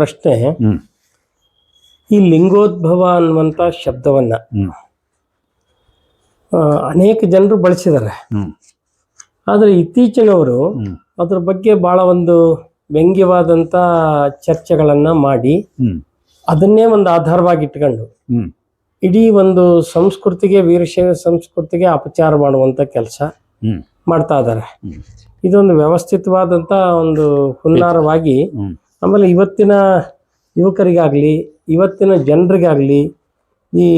ಪ್ರಶ್ನೆ ಈ ಲಿಂಗೋದ್ಭವ ಅನ್ನುವಂತ ಶಬ್ದವನ್ನ ಅನೇಕ ಜನರು ಬಳಸಿದ್ದಾರೆ. ಆದರೆ ಇತ್ತೀಚಿನವರು ಅದ್ರ ಬಗ್ಗೆ ಬಹಳ ಒಂದು ವ್ಯಂಗ್ಯವಾದಂತ ಚರ್ಚೆಗಳನ್ನ ಮಾಡಿ ಅದನ್ನೇ ಒಂದು ಆಧಾರವಾಗಿ ಇಟ್ಕೊಂಡು ಇಡೀ ಒಂದು ಸಂಸ್ಕೃತಿಗೆ ವೀರಶೈವ ಸಂಸ್ಕೃತಿಗೆ ಅಪಚಾರ ಮಾಡುವಂತ ಕೆಲಸ ಮಾಡ್ತಾ ಇದ್ದಾರೆ. ಇದೊಂದು ವ್ಯವಸ್ಥಿತವಾದಂತ ಒಂದು ಹುನ್ನಾರವಾಗಿ ಆಮೇಲೆ ಇವತ್ತಿನ ಯುವಕರಿಗಾಗಲಿ ಇವತ್ತಿನ ಜನರಿಗಾಗಲಿ ಈ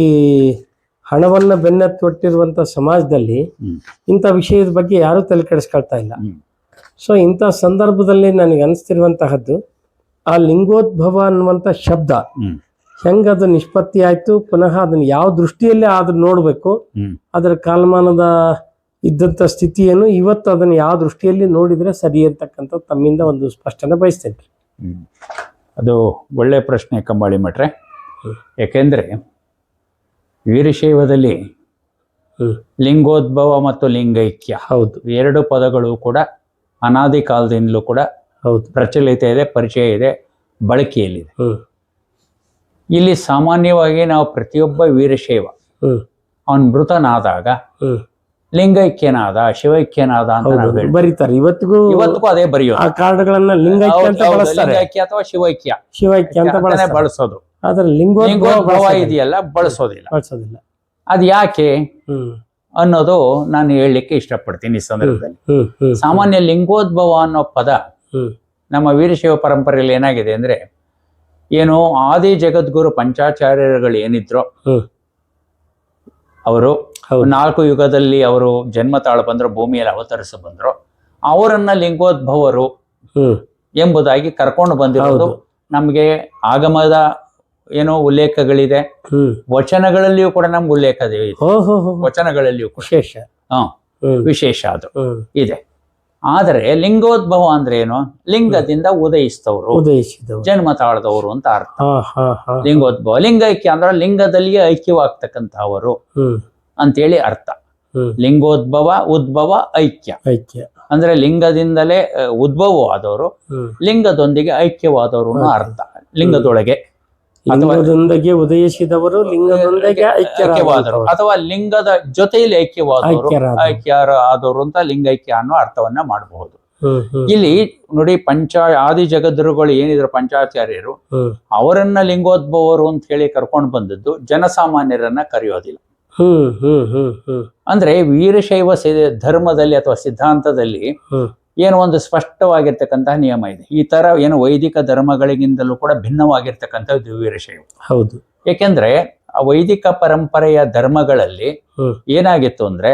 ಹಣವನ್ನು ಬೆನ್ನತ್ತೊಟ್ಟಿರುವಂಥ ಸಮಾಜದಲ್ಲಿ ಇಂಥ ವಿಷಯದ ಬಗ್ಗೆ ಯಾರೂ ತಲೆ ಕೆಡಿಸ್ಕೊಳ್ತಾ ಇಲ್ಲ. ಸೊ ಇಂಥ ಸಂದರ್ಭದಲ್ಲಿ ನನಗೆ ಅನಿಸ್ತಿರುವಂತಹದ್ದು ಆ ಲಿಂಗೋದ್ಭವ ಅನ್ನುವಂಥ ಶಬ್ದ ಹೆಂಗ ಅದು ನಿಷ್ಪತ್ತಿ ಆಯಿತು ಪುನಃ ಅದನ್ನು ಯಾವ ದೃಷ್ಟಿಯಲ್ಲಿ ಆದ್ರೂ ನೋಡಬೇಕು ಅದರ ಕಾಲಮಾನದ ಇದ್ದಂಥ ಸ್ಥಿತಿಯನ್ನು ಇವತ್ತು ಅದನ್ನು ಯಾವ ದೃಷ್ಟಿಯಲ್ಲಿ ನೋಡಿದರೆ ಸರಿ ಅಂತಕ್ಕಂಥ ತಮ್ಮಿಂದ ಒಂದು ಸ್ಪಷ್ಟನೆ ಬಯಸ್ತೇನೆ. ಅದು ಒಳ್ಳೆ ಪ್ರಶ್ನೆ ಕಂಬಾಳಿ ಮಟ್ರೆ. ಏಕೆಂದರೆ ವೀರಶೈವದಲ್ಲಿ ಲಿಂಗೋದ್ಭವ ಮತ್ತು ಲಿಂಗೈಕ್ಯ ಹೌದು. ಎರಡು ಪದಗಳು ಕೂಡ ಅನಾದಿ ಕಾಲದಿಂದಲೂ ಕೂಡ ಹೌದು. ಪ್ರಚಲಿತ ಇದೆ ಪರಿಚಯ ಇದೆ ಬಳಕೆಯಲ್ಲಿದೆ. ಇಲ್ಲಿ ಸಾಮಾನ್ಯವಾಗಿ ನಾವು ಪ್ರತಿಯೊಬ್ಬ ವೀರಶೈವ ಅವನು ಮೃತನಾದಾಗ ಲಿಂಗೈಕ್ಯನಾದ ಶಿವೈಕ್ಯನಾದ ಅಂತ ನಾವು ಹೌದು ಹೇಳ್ತೀವಿ. ಬರೀತಾರೆ. ಇವತ್ತಿಗೂ ಇವತ್ತಿಗೂ ಅದೇ ಬರೆಯೋದು. ಆ ಕಾರ್ಡ್ಗಳನ್ನ ಲಿಂಗೈಕ್ಯ ಅಂತ ಹೌದು, ಬಳಸ್ತಾರೆ. ಲಿಂಗೈಕ್ಯ ಅಥವಾ ಶಿವೈಕ್ಯ. ಶಿವೈಕ್ಯ ಅಂತ ಅಂತಾನೆ ಬಳಸ್ತಾರೆ. ಬಳಸೋದು. ಆದ್ರೆ ಲಿಂಗೋದ್ಭವ ಲಿಂಗೋದ್ಭವ ಬಳಸೋದಿಲ್ಲ. ಇದೆಯಲ್ಲ ಬಳಸೋದಿಲ್ಲ. ಬಳಸೋದಿಲ್ಲ. ಅದು ಯಾಕೆ ಹ್ಮ್. ಅನ್ನೋದು ನಾನು ಹೇಳಲಿಕ್ಕೆ ಇಷ್ಟಪಡ್ತೀನಿ ಈ ಸಂದರ್ಭದಲ್ಲಿ. ಹ್ಮ್ ಹ್ಮ್. ಸಾಮಾನ್ಯ ಲಿಂಗೋದ್ಭವ ಅನ್ನೋ ಪದ ಹ್ಮ್. ನಮ್ಮ ವೀರಶೈವ ಪರಂಪರೆಯಲ್ಲಿ ಏನಾಗಿದೆ ಅಂದ್ರೆ ಏನು ಆದಿ ಜಗದ್ಗುರು ಪಂಚಾಚಾರ್ಯರುಗಳು ಏನಿದ್ರು ಹ್ಮ್. ಅವರು ನಾಲ್ಕು ಯುಗದಲ್ಲಿ ಅವರು ಜನ್ಮ ತಾಳು ಬಂದ್ರು ಭೂಮಿಯಲ್ಲಿ ಅವತರಿಸ ಬಂದ್ರು. ಅವರನ್ನ ಲಿಂಗೋದ್ಭವರು ಎಂಬುದಾಗಿ ಕರ್ಕೊಂಡು ಬಂದಿರೋದು. ನಮಗೆ ಆಗಮದ ಏನೋ ಉಲ್ಲೇಖಗಳಿದೆ. ವಚನಗಳಲ್ಲಿಯೂ ಕೂಡ ನಮ್ಗೆ ಉಲ್ಲೇಖ ಇದೆ. ವಚನಗಳಲ್ಲಿಯೂ ವಿಶೇಷ. ವಿಶೇಷ ಅದು. ಇದೆ. ಆದರೆ ಲಿಂಗೋದ್ಭವ ಅಂದ್ರೆ ಏನು? ಲಿಂಗದಿಂದ ಉದಯಿಸಿದವರು. ಉದಯಿಸಿದವರು. ಜನ್ಮ ತಾಳದವರು ಅಂತ ಅರ್ಥ. ಲಿಂಗೋದ್ಭವ ಲಿಂಗ ಐಕ್ಯ ಲಿಂಗೈಕ್ಯ ಅಂದ್ರೆ ಲಿಂಗದಲ್ಲಿಯೇ ಐಕ್ಯವಾಗ್ತಕ್ಕಂತಹವರು ಅಂತೇಳಿ ಅರ್ಥ. ಲಿಂಗೋದ್ಭವ ಉದ್ಭವ ಐಕ್ಯ. ಐಕ್ಯ. ಅಂದ್ರೆ ಲಿಂಗದಿಂದಲೇ ಉದ್ಭವವಾದವರು ಲಿಂಗದೊಂದಿಗೆ ಐಕ್ಯವಾದವರು ಅರ್ಥ. ಲಿಂಗದೊಳಗೆ. ಲಿಂಗದೊಂದಿಗೆ ಉದಯಿಸಿದವರು ಲಿಂಗದೊಂದಿಗೆ ಐಕ್ಯವಾದರು ಅಥವಾ ಲಿಂಗದ ಜೊತೆಯಲ್ಲಿ ಐಕ್ಯವಾದ ಐಕ್ಯ ಐಕ್ಯರ ಆದವರು ಅಂತ ಲಿಂಗೈಕ್ಯ ಅನ್ನೋ ಅರ್ಥವನ್ನ ಮಾಡಬಹುದು. ಇಲ್ಲಿ ನೋಡಿ ಪಂಚ ಆದಿ ಜಗದ್ರುಗಳು ಏನಿದ್ರು ಪಂಚಾಚಾರ್ಯರು ಅವರನ್ನ ಲಿಂಗೋದ್ಭವರು ಅಂತ ಹೇಳಿ ಕರ್ಕೊಂಡು ಬಂದದ್ದು ಜನಸಾಮಾನ್ಯರನ್ನ ಕರೆಯೋದಿಲ್ಲ. ಹ್ಮ್ ಹ್ಮ್ ಹ್ಮ್ ಹ್ಮ್. ಅಂದ್ರೆ ವೀರಶೈವ ಧರ್ಮದಲ್ಲಿ ಅಥವಾ ಸಿದ್ಧಾಂತದಲ್ಲಿ ಏನೋ ಒಂದು ಸ್ಪಷ್ಟವಾಗಿರ್ತಕ್ಕಂತಹ ನಿಯಮ ಇದೆ. ಈ ತರ ಏನು ವೈದಿಕ ಧರ್ಮಗಳಿಗಿಂತಲೂ ಕೂಡ ಭಿನ್ನವಾಗಿರ್ತಕ್ಕಂಥ ವೀರಶೈವ ಹೌದು. ಏಕೆಂದ್ರೆ ಆ ವೈದಿಕ ಪರಂಪರೆಯ ಧರ್ಮಗಳಲ್ಲಿ ಏನಾಗಿತ್ತು ಅಂದ್ರೆ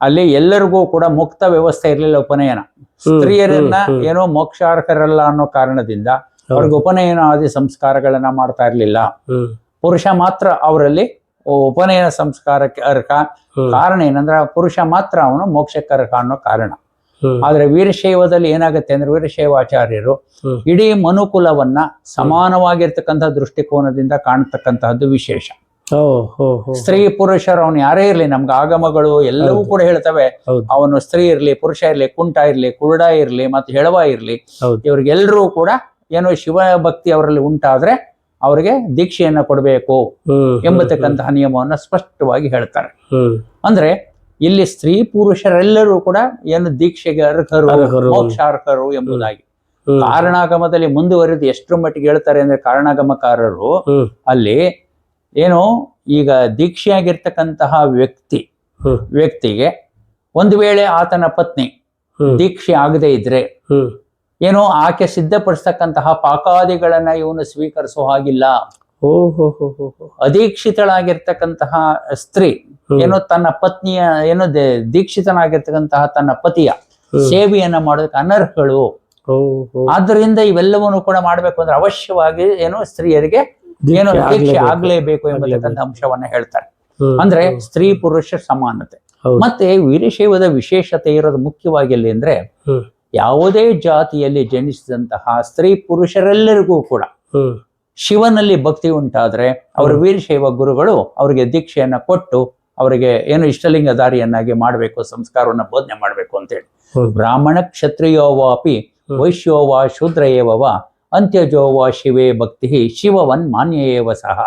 ಅಲ್ಲಿ ಎಲ್ಲರಿಗೂ ಕೂಡ ಮುಕ್ತ ವ್ಯವಸ್ಥೆ ಇರಲಿಲ್ಲ ಉಪನಯನ. ಸ್ತ್ರೀಯರನ್ನ. ಏನೋ ಮೋಕ್ಷಾರ್ಹರಲ್ಲ ಅನ್ನೋ ಕಾರಣದಿಂದ ಅವ್ರಿಗೆ ಉಪನಯನ ಆದಿ ಸಂಸ್ಕಾರಗಳನ್ನ ಮಾಡ್ತಾ ಇರ್ಲಿಲ್ಲ. ಪುರುಷ ಮಾತ್ರ ಅವರಲ್ಲಿ ಉಪನಯನ ಸಂಸ್ಕಾರಕ್ಕೆ ಅರ್ಹ. ಕಾರಣ ಏನಂದ್ರೆ ಪುರುಷ ಮಾತ್ರ ಅವನು ಮೋಕ್ಷಕ್ಕೆ ಅರ್ಹ ಅನ್ನೋ ಕಾರಣ. ಆದ್ರೆ ವೀರಶೈವದಲ್ಲಿ ಏನಾಗುತ್ತೆ ಅಂದ್ರೆ ವೀರಶೈವಾಚಾರ್ಯರು ಆಚಾರ್ಯರು ಇಡೀ ಮನುಕುಲವನ್ನ ಸಮಾನವಾಗಿರ್ತಕ್ಕಂತಹ ದೃಷ್ಟಿಕೋನದಿಂದ ಕಾಣತಕ್ಕಂತಹದ್ದು ವಿಶೇಷ. ಸ್ತ್ರೀ ಪುರುಷರು ಅವನು ಯಾರೇ ಇರ್ಲಿ ನಮ್ಗೆ ಆಗಮಗಳು ಎಲ್ಲವೂ ಕೂಡ ಹೇಳ್ತವೆ. ಅವನು ಸ್ತ್ರೀ ಇರ್ಲಿ ಪುರುಷ ಇರ್ಲಿ ಕುಂಟ ಇರ್ಲಿ ಕುರುಡ ಇರ್ಲಿ ಮತ್ತೆ ಹೆಳವ ಇರ್ಲಿ ಇವ್ರಿಗೆಲ್ಲರೂ ಕೂಡ ಏನೋ ಶಿವ ಭಕ್ತಿ ಅವರಲ್ಲಿ ಉಂಟಾದ್ರೆ ಅವರಿಗೆ ದೀಕ್ಷೆಯನ್ನ ಕೊಡಬೇಕು ಎಂಬತಕ್ಕಂತಹ ನಿಯಮವನ್ನ ಸ್ಪಷ್ಟವಾಗಿ ಹೇಳ್ತಾರೆ. ಅಂದ್ರೆ ಇಲ್ಲಿ ಸ್ತ್ರೀ ಪುರುಷರೆಲ್ಲರೂ ಕೂಡ ಏನು ದೀಕ್ಷೆಗೆ ಅರ್ಹರು. ಮೋಕ್ಷಾರ್ಹರು ಎಂಬುದಾಗಿ. ಕಾರಣಾಗಮದಲ್ಲಿ ಮುಂದುವರಿದು ಎಷ್ಟರ ಮಟ್ಟಿಗೆ ಹೇಳ್ತಾರೆ ಅಂದ್ರೆ ಕಾರಣಾಗಮಕಾರರು ಅಲ್ಲಿ ಏನು ಈಗ ದೀಕ್ಷೆಯಾಗಿರ್ತಕ್ಕಂತಹ ವ್ಯಕ್ತಿ ವ್ಯಕ್ತಿಗೆ ಒಂದು ವೇಳೆ ಆತನ ಪತ್ನಿ ದೀಕ್ಷೆ ಆಗದೆ ಇದ್ರೆ ಏನು ಆಕೆ ಸಿದ್ಧಪಡಿಸ್ತಕ್ಕಂತಹ ಪಾಕಾದಿಗಳನ್ನ ಇವನು ಸ್ವೀಕರಿಸೋ ಹಾಗಿಲ್ಲ. ಅದೀಕ್ಷಿತಳಾಗಿರ್ತಕ್ಕಂತಹ ಸ್ತ್ರೀ. ಏನೋ ತನ್ನ ಪತ್ನಿಯ ಏನೋ ದೀಕ್ಷಿತನಾಗಿರ್ತಕ್ಕಂತಹ ತನ್ನ ಪತಿಯ ಸೇವೆಯನ್ನ ಮಾಡೋದಕ್ಕೆ ಅನರ್ಹಗಳು ಆದ್ರಿಂದ ಇವೆಲ್ಲವನ್ನು ಕೂಡ ಮಾಡಬೇಕು ಅಂದ್ರೆ ಅವಶ್ಯವಾಗಿ ಏನೋ ಸ್ತ್ರೀಯರಿಗೆ ಏನೋ ದೀಕ್ಷೆ ಆಗ್ಲೇಬೇಕು. ಎಂಬತಕ್ಕಂಥ ಅಂಶವನ್ನ ಹೇಳ್ತಾರೆ. ಅಂದ್ರೆ ಸ್ತ್ರೀ ಪುರುಷ ಸಮಾನತೆ. ಮತ್ತೆ ವೀರಶೈವದ ವಿಶೇಷತೆ ಇರೋದು ಮುಖ್ಯವಾಗಿ ಎಲ್ಲಿ ಅಂದ್ರೆ. ಯಾವುದೇ ಜಾತಿಯಲ್ಲಿ ಜನಿಸಿದಂತಹ ಸ್ತ್ರೀ ಪುರುಷರೆಲ್ಲರಿಗೂ ಕೂಡ ಶಿವನಲ್ಲಿ ಭಕ್ತಿ ಉಂಟಾದ್ರೆ ಅವರ ವೀರಶೈವ ಗುರುಗಳು ಅವರಿಗೆ ದೀಕ್ಷೆಯನ್ನ ಕೊಟ್ಟು ಅವರಿಗೆ ಏನು ಇಷ್ಟಲಿಂಗ ದಾರಿಯನ್ನಾಗಿ ಮಾಡಬೇಕು ಸಂಸ್ಕಾರವನ್ನ ಬೋಧನೆ ಮಾಡಬೇಕು ಅಂತೇಳಿ. ಹೇಳಿ ಬ್ರಾಹ್ಮಣ ಕ್ಷತ್ರಿಯೋವಾಪಿ ಅಪಿ ವೈಶ್ಯೋವ ಶೂದ್ರ ಏವವ ಅಂತ್ಯಜೋವ ಶಿವೇ ಭಕ್ತಿ ಶಿವವನ್ ಮಾನ್ಯೇವ ಸಹ.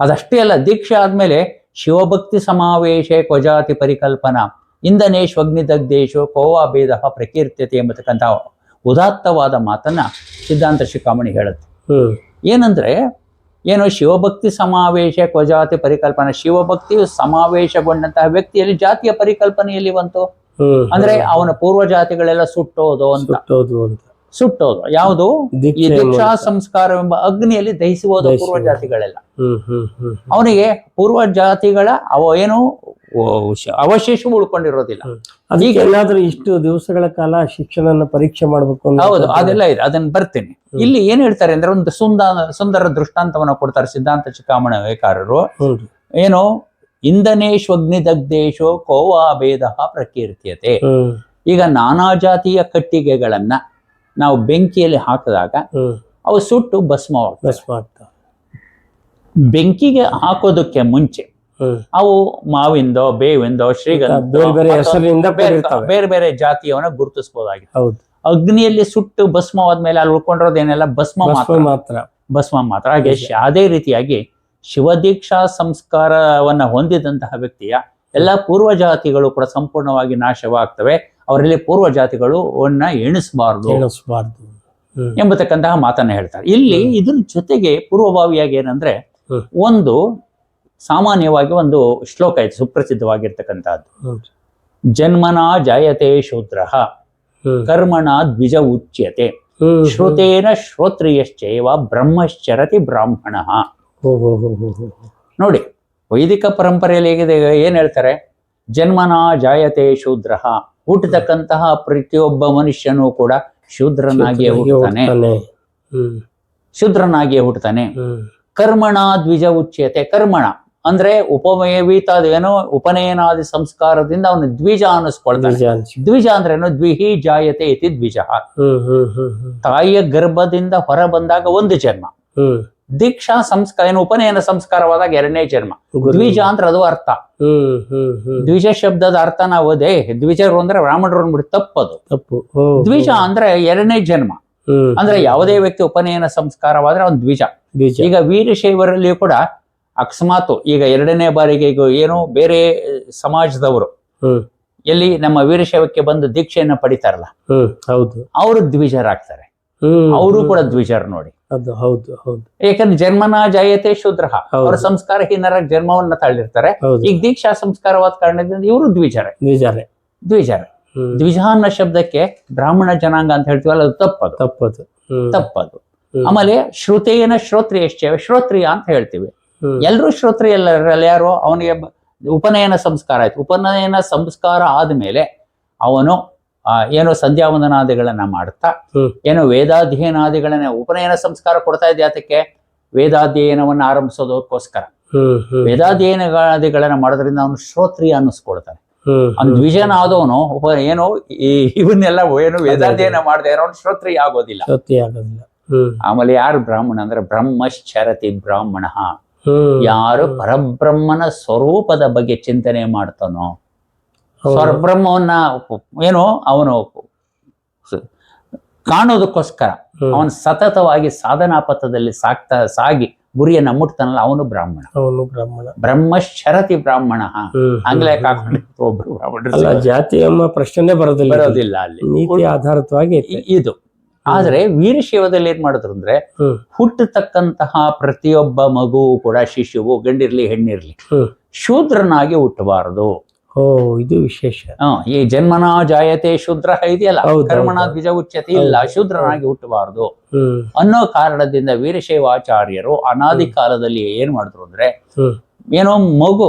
ಅದಷ್ಟೇ ಅಲ್ಲ ದೀಕ್ಷೆ ಆದ್ಮೇಲೆ ಶಿವಭಕ್ತಿ ಸಮಾವೇಶ ಕ್ವಜಾತಿ ಪರಿಕಲ್ಪನಾ ಇಂದನೇಶ್ ಇಂದನೇಶ್ವಗ್ನಿದಗ್ಧೇಶು ಕೋವಾ ಭೇದ ಪ್ರಕೀರ್ತ್ಯತೆ ಎಂಬತಕ್ಕಂಥ ಉದಾತ್ತವಾದ ಮಾತನ್ನ ಸಿದ್ಧಾಂತ ಶಿಖಾಮಣಿ ಹೇಳುತ್ತೆ. ಏನಂದ್ರೆ ಏನು ಶಿವಭಕ್ತಿ ಸಮಾವೇಶ ಕ್ವಜಾತಿ ಪರಿಕಲ್ಪನೆ ಶಿವಭಕ್ತಿ ಸಮಾವೇಶಗೊಂಡಂತಹ ವ್ಯಕ್ತಿಯಲ್ಲಿ ಜಾತಿಯ ಪರಿಕಲ್ಪನೆಯಲ್ಲಿ ಬಂತು? ಅಂದ್ರೆ ಅವನ ಪೂರ್ವ ಜಾತಿಗಳೆಲ್ಲ ಸುಟ್ಟೋದು ಅಂತ. ಸುಟ್ಟೋದು ಯಾವುದು? ಈ ದೀಕ್ಷೆ ಸಂಸ್ಕಾರವೆಂಬ ಅಗ್ನಿಯಲ್ಲಿ ದಹಿಸುವುದು ಪೂರ್ವ ಜಾತಿಗಳೆಲ್ಲ. ಅವನಿಗೆ ಪೂರ್ವ ಜಾತಿಗಳ ಅವ ಏನು ಅವಶೇಷವು ಉಳ್ಕೊಂಡಿರೋದಿಲ್ಲ. ಈಗ ಏನಾದ್ರೂ ಇಷ್ಟು ದಿವಸಗಳ ಕಾಲ ಶಿಕ್ಷಣ ಪರೀಕ್ಷೆ ಮಾಡ್ಬೇಕು ಹೌದು ಅದೆಲ್ಲ ಇದೆ ಅದನ್ನ ಬರ್ತೇನೆ. ಇಲ್ಲಿ ಏನ್ ಹೇಳ್ತಾರೆ ಅಂದ್ರೆ ಒಂದು ಸುಂದರ ಸುಂದರ ದೃಷ್ಟಾಂತವನ್ನ ಕೊಡ್ತಾರೆ ಸಿದ್ಧಾಂತ ಚಿಕ್ಕಾಮಣಕಾರರು ಏನು? ಏನು ಇಂಧನೇಶ್ವಗ್ನಿದಗ್ಧೇಶೋ ಕೋವಾ ಭೇದ ಪ್ರಕೀರ್ತಿಯತೆ. ಈಗ ನಾನಾ ಜಾತಿಯ ಕಟ್ಟಿಗೆಗಳನ್ನ ನಾವು ಬೆಂಕಿಯಲ್ಲಿ ಹಾಕಿದಾಗ ಅವು ಸುಟ್ಟು ಭಸ್ಮವಾಗ್ತವೆ. ಭಸ್ಮ ಬೆಂಕಿಗೆ ಹಾಕೋದಕ್ಕೆ ಮುಂಚೆ ಅವು ಮಾವಿಂದೋ ಬೇವಿಂದೋ ಶ್ರೀಗಂಧ ಬೇರೆ ಬೇರೆ ಜಾತಿಯವನ ಜಾತಿಯವನ್ನ ಹೌದು. ಅಗ್ನಿಯಲ್ಲಿ ಸುಟ್ಟು ಭಸ್ಮವಾದ್ಮೇಲೆ ಅಲ್ಲಿ ಉಳ್ಕೊಂಡಿರೋದೇನೆಲ್ಲ ಭಸ್ಮ ಭಸ್ಮ ಮಾತ್ರ. ಭಸ್ಮ ಮಾತ್ರ. ಹಾಗೆ ಅದೇ ರೀತಿಯಾಗಿ ಶಿವದೀಕ್ಷಾ ಸಂಸ್ಕಾರವನ್ನ ಹೊಂದಿದಂತಹ ವ್ಯಕ್ತಿಯ ಎಲ್ಲ ಪೂರ್ವ ಜಾತಿಗಳು ಕೂಡ ಸಂಪೂರ್ಣವಾಗಿ ನಾಶವಾಗ್ತವೆ. ಅವರಲ್ಲಿ ಪೂರ್ವ ಜಾತಿಗಳು ಅವನ್ನ ಎಣಿಸಬಾರದು. ಎಣಿಸ್ಬಾರ್ದು ಎಂಬತಕ್ಕಂತಹ ಮಾತನ್ನ ಹೇಳ್ತಾರೆ. ಇಲ್ಲಿ ಇದ್ರ ಜೊತೆಗೆ ಪೂರ್ವಭಾವಿಯಾಗಿ ಏನಂದ್ರೆ ಒಂದು ಸಾಮಾನ್ಯವಾಗಿ ಒಂದು ಶ್ಲೋಕ ಇದೆ ಸುಪ್ರಸಿದ್ಧವಾಗಿರ್ತಕ್ಕಂಥದ್ದು. ಜನ್ಮನ ಜಾಯತೆ ಶೂದ್ರ ಕರ್ಮಣ ದ್ವಿಜ ಉಚ್ಯತೆ. ಶ್ರುತೇನ ಶ್ರೋತ್ರಿಯಶ್ಚೈವ ಬ್ರಹ್ಮಶ್ಚರತಿ ಬ್ರಾಹ್ಮಣ. ನೋಡಿ ವೈದಿಕ ಪರಂಪರೆಯಲ್ಲಿ ಹೇಗಿದೆ ಏನ್ ಹೇಳ್ತಾರೆ? ಜನ್ಮನ ಜಾಯತೆ ಶೂದ್ರ. ಹುಟ್ಟತಕ್ಕಂತಹ ಪ್ರತಿಯೊಬ್ಬ ಮನುಷ್ಯನೂ ಕೂಡ ಶೂದ್ರನಾಗಿಯೇ ಹುಟ್ಟುತ್ತಾನೆ. ಶೂದ್ರನಾಗಿಯೇ ಹುಟ್ಟುತ್ತಾನೆ. ಕರ್ಮಣ ದ್ವಿಜ ಉಚ್ಯತೆ ಕರ್ಮಣ. ಅಂದ್ರೆ ಉಪಮಯವಿತ ಏನೋ ಉಪನಯನಾದಿ ಸಂಸ್ಕಾರದಿಂದ ಅವನು ದ್ವಿಜ ಅನ್ನಿಸ್ಕೊಳ್ತಾನೆ. ದ್ವಿಜ ಅಂದ್ರೆ ಏನು? ದ್ವಿಹಿ ಜಾಯತೆ ಇತಿ ದ್ವಿಜ. ತಾಯಿಯ ಗರ್ಭದಿಂದ ಹೊರ ಬಂದಾಗ ಒಂದು ಜನ್ಮ. ದೀಕ್ಷಾ ಸಂಸ್ಕಾರ ಏನು ಉಪನಯನ ಸಂಸ್ಕಾರವಾದಾಗ ಎರಡನೇ ಜನ್ಮ. ದ್ವಿಜ ಅಂದ್ರೆ ಅದು ಅರ್ಥ. ದ್ವಿಜ ಶಬ್ದದ ಅರ್ಥ ನಾವು ಅದೇ ದ್ವಿಜರು ಅಂದ್ರೆ ಬ್ರಾಹ್ಮಣರು ಅಂದ್ಬಿಟ್ಟು ತಪ್ಪದು. ತಪ್ಪು. ದ್ವಿಜ ಅಂದ್ರೆ ಎರಡನೇ ಜನ್ಮ. ಅಂದ್ರೆ ಯಾವುದೇ ವ್ಯಕ್ತಿ ಉಪನಯನ ಸಂಸ್ಕಾರವಾದ್ರೆ ಅವನು ದ್ವಿಜ. ಈಗ ವೀರಶೈವರಲ್ಲಿಯೂ ಕೂಡ ಅಕಸ್ಮಾತ್ ಈಗ ಎರಡನೇ ಬಾರಿಗೆ ಈಗ ಏನು ಬೇರೆ ಸಮಾಜದವರು ಎಲ್ಲಿ ನಮ್ಮ ವೀರಶೈವಕ್ಕೆ ಬಂದು ದೀಕ್ಷೆಯನ್ನ ಪಡಿತಾರಲ್ಲ ಹೌದು. ಅವರು ದ್ವಿಜರಾಗ್ತಾರೆ. ಅವರು ಕೂಡ ದ್ವಿಜರ್ ನೋಡಿ. ಅದು ಹೌದು ಹೌದು. ಯಾಕಂದ್ರೆ ಜನ್ಮನ ಜಾಯತೆ ಶೂದ್ರ ಅವರ ಸಂಸ್ಕಾರ ಹೀನರ ಜನ್ಮವನ್ನ ತಾಳಿರ್ತಾರೆ. ಹೌದು. ಈಗ ದೀಕ್ಷಾ ಸಂಸ್ಕಾರವಾದ ಕಾರಣದಿಂದ ಇವರು ದ್ವಿಜರೇ. ದ್ವಿಜರೆ. ದ್ವಿಜರ. ದ್ವಿಜ ಅನ್ನೋ ಶಬ್ದಕ್ಕೆ ಬ್ರಾಹ್ಮಣ ಜನಾಂಗ ಅಂತ ಹೇಳ್ತೀವಲ್ಲ ಅದು ತಪ್ಪದು. ತಪ್ಪದು. ತಪ್ಪದು. ಆಮೇಲೆ ಶ್ರುತೇನ ಶ್ರೋತ್ರಿಯಶ್ಚೇವ ಶ್ರೋತ್ರಿಯ ಅಂತ ಹೇಳ್ತೀವಿ. ಎಲ್ಲರೂ ಶ್ರೋತ್ರಿಯಲ್ಲ ಯಾರು? ಅವನಿಗೆ ಉಪನಯನ ಸಂಸ್ಕಾರ ಆಯ್ತು. ಉಪನಯನ ಸಂಸ್ಕಾರ ಆದ್ಮೇಲೆ ಅವನು ಆ, ಏನೋ ಸಂಧ್ಯಾವಂದನಾದಿಗಳನ್ನ ಮಾಡ್ತಾ. ಏನೋ ವೇದಾಧ್ಯಯನಾದಿಗಳನ್ನ ಉಪನಯನ ಸಂಸ್ಕಾರ ಕೊಡ್ತಾ ಇದೆ ಅದಕ್ಕೆ ವೇದಾಧ್ಯಯನವನ್ನ ಆರಂಭಿಸೋದಕ್ಕೋಸ್ಕರ. ವೇದಾಧ್ಯಯನಾದಿಗಳನ್ನ ಮಾಡೋದ್ರಿಂದ ಅವನು ಶ್ರೋತ್ರಿಯ ಅನ್ನಿಸ್ಕೊಳ್ತಾನೆ. ಅವ್ನ ಅವ್ನು ದ್ವಿಜನ ಆದವನು ಏನು ಈ ಇವನ್ನೆಲ್ಲ ಏನು ವೇದಾಧ್ಯಯನ ಮಾಡದೆ ಅವನು ಶ್ರೋತ್ರಿ ಆಗೋದಿಲ್ಲ. ಆಗೋದಿಲ್ಲ. ಆಮೇಲೆ ಯಾರು ಬ್ರಾಹ್ಮಣ ಅಂದ್ರೆ ಬ್ರಹ್ಮಶ್ಚರತಿ ಬ್ರಾಹ್ಮಣ. ಹ್ಮ್ ಯಾರು ಪರಬ್ರಹ್ಮನ ಸ್ವರೂಪದ ಬಗ್ಗೆ ಚಿಂತನೆ ಮಾಡ್ತಾನೋ. ಸ್ವರಬ್ರಹ್ಮವನ್ನ ಏನು ಅವನು ಕಾಣೋದಕ್ಕೋಸ್ಕರ. ಅವನು ಸತತವಾಗಿ ಸಾಧನಾ ಪಥದಲ್ಲಿ ಸಾಕ್ತಾ ಸಾಗಿ ಗುರಿಯನ್ನ ಮುಟ್ತಾನಲ್ಲ ಅವನು ಬ್ರಾಹ್ಮಣ. ಅವನು ಬ್ರಾಹ್ಮಣ. ಬ್ರಹ್ಮಶ್ಚರತಿ ಬ್ರಾಹ್ಮಣ. ಆಂಗ್ಲ ಆಂಗ್ಲೇಯ ಹ್ಮ್. ಹಾಕೊಂಡು ಒಬ್ರು ಬ್ರಾಹ್ಮಣರು ಅಲ್ಲ ಜಾತಿ ಎಂಬ ಪ್ರಶ್ನೆ ಬರೋದಿಲ್ಲ ಬರೋದಿಲ್ಲ ಅಲ್ಲಿ. ನೀತಿ ಆಧಾರಿತವಾಗಿ. ಇದು. ಆದ್ರೆ ವೀರಶೈವದಲ್ಲಿ ಏನ್ ಮಾಡಿದ್ರು ಅಂದ್ರೆ ಹುಟ್ಟತಕ್ಕಂತಹ ಪ್ರತಿಯೊಬ್ಬ ಮಗು ಕೂಡ ಶಿಶುವು ಗಂಡಿರ್ಲಿ ಹೆಣ್ಣಿರ್ಲಿ ಶೂದ್ರನಾಗಿ ಹುಟ್ಟಬಾರದು. ಓ ಇದು ವಿಶೇಷ. ಈ ಜನ್ಮನ ಜಾಯತೆ ಶೂದ್ರ ಇದೆಯಲ್ಲ ಕರ್ಮಣ. ದ್ವಿಜ ಉಚ್ಯತೆ ಇಲ್ಲ ಶೂದ್ರನಾಗಿ ಹುಟ್ಟಬಾರದು. ಅನ್ನೋ ಕಾರಣದಿಂದ ವೀರಶೈವಾಚಾರ್ಯರು ಅನಾದಿ ಕಾಲದಲ್ಲಿ ಏನ್ ಮಾಡಿದ್ರು ಅಂದ್ರೆ ಏನೋ ಮಗು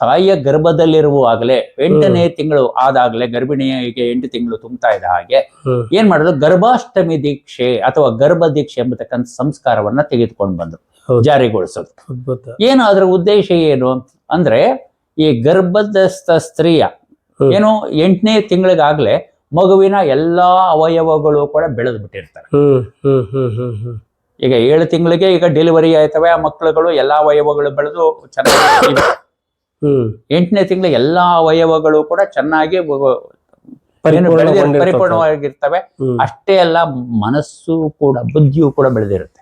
ತಾಯಿಯ ಗರ್ಭದಲ್ಲಿರುವಾಗಲೇ ಎಂಟನೇ ತಿಂಗಳು ಆದಾಗಲೇ ಗರ್ಭಿಣಿಗೆ ಎಂಟು ತಿಂಗಳು ತುಂಬ್ತಾ ಇದ್ದ ಹಾಗೆ ಏನ್ ಮಾಡಿದ್ರು? ಗರ್ಭಾಷ್ಟಮಿ ದೀಕ್ಷೆ ಅಥವಾ ಗರ್ಭ ದೀಕ್ಷೆ ಎಂಬತಕ್ಕಂಥ ಸಂಸ್ಕಾರವನ್ನ ತೆಗೆದುಕೊಂಡು ಬಂದ್ರು ಜಾರಿಗೊಳಿಸೋದು. ಏನು ಅದರ ಉದ್ದೇಶ ಏನು ಅಂದ್ರೆ ಈ ಗರ್ಭದಸ್ಥ ಸ್ತ್ರೀಯ ಏನು ಎಂಟನೇ ತಿಂಗಳಿಗಾಗ್ಲೇ ಮಗುವಿನ ಎಲ್ಲಾ ಅವಯವಗಳು ಕೂಡ ಬೆಳೆದು ಬಿಟ್ಟಿರ್ತಾರೆ ಈಗ ಏಳು ತಿಂಗಳಿಗೆ ಈಗ ಡೆಲಿವರಿ ಆಯ್ತವೆ ಆ ಮಕ್ಕಳುಗಳು ಎಲ್ಲಾ ಅವಯವಗಳು ಬೆಳೆದು ಚೆನ್ನಾಗಿ ಎಂಟನೇ ತಿಂಗಳ ಎಲ್ಲಾ ಅವಯವಗಳು ಕೂಡ ಚೆನ್ನಾಗಿ ಪರಿಪೂರ್ಣವಾಗಿರ್ತವೆ. ಅಷ್ಟೇ ಅಲ್ಲ ಮನಸ್ಸು ಕೂಡ ಬುದ್ಧಿಯು ಕೂಡ ಬೆಳೆದಿರುತ್ತೆ.